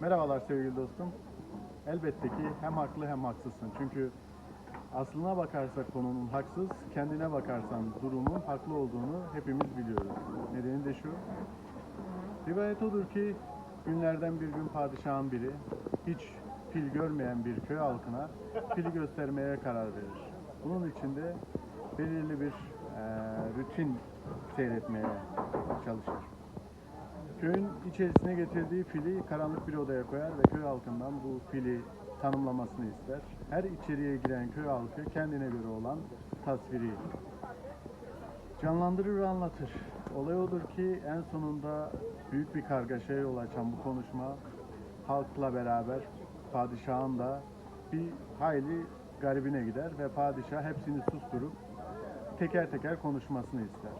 Merhabalar sevgili dostum. Elbette ki hem haklı hem haksızsın. Çünkü aslına bakarsak konunun haksız, kendine bakarsan durumun haklı olduğunu hepimiz biliyoruz. Nedeni de şu. Rivayet odur ki günlerden bir gün padişahın biri hiç fil görmeyen bir köy halkına fili göstermeye karar verir. Bunun için de belirli bir eee rutin seyretmeye çalışır. Köyün içerisine getirdiği fili karanlık bir odaya koyar ve köy halkından bu fili tanımlamasını ister. Her içeriye giren köy halkı kendine göre olan tasviri canlandırır anlatır. Olay odur ki en sonunda büyük bir kargaşaya yol açan bu konuşma halkla beraber padişahın da bir hayli garibine gider ve padişah hepsini susturup teker teker konuşmasını ister.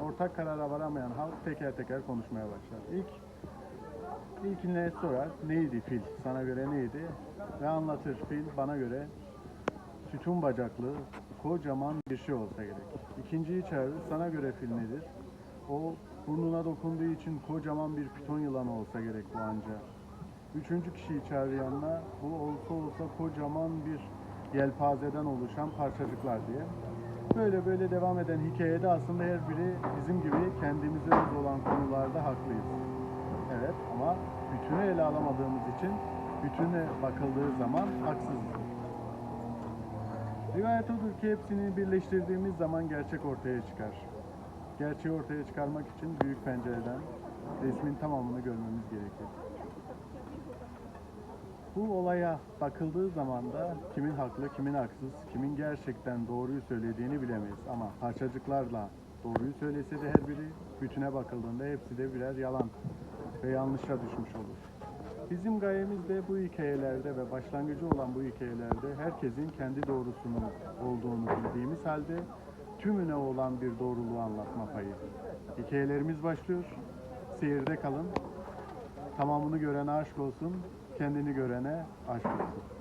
Ortak karara varamayan halk teker teker konuşmaya başlar. İlk ilkine sorar neydi fil? Sana göre neydi? Ve anlatır fil bana göre sütun bacaklı kocaman bir şey olsa gerek. İkinciyi çağırır sana göre fil nedir? O burnuna dokunduğu için kocaman bir piton yılanı olsa gerek bu anca. Üçüncü kişiyi çağırır yanına bu olsa olsa kocaman bir yelpazeden oluşan parçacıklar diye. Böyle böyle devam eden hikayede aslında her biri bizim gibi kendimize öz olan konularda haklıyız. Evet ama bütünü ele alamadığımız için bütüne bakıldığı zaman haksızız. Rivayet odur ki hepsini birleştirdiğimiz zaman gerçek ortaya çıkar. Gerçeği ortaya çıkarmak için büyük pencereden resmin tamamını görmemiz gerekir. Bu olaya bakıldığı zaman da kimin haklı, kimin haksız, kimin gerçekten doğruyu söylediğini bilemeyiz. Ama parçacıklarla doğruyu söylese de her biri bütüne bakıldığında hepsi de birer yalan ve yanlışa düşmüş olur. Bizim gayemiz de bu hikayelerde ve başlangıcı olan bu hikayelerde herkesin kendi doğrusunun olduğunu bildiğimiz halde tümüne olan bir doğruluğu anlatma payı. Hikayelerimiz başlıyor. Seyirde kalın. Tamamını görene aşk olsun, kendini görene aşk olsun.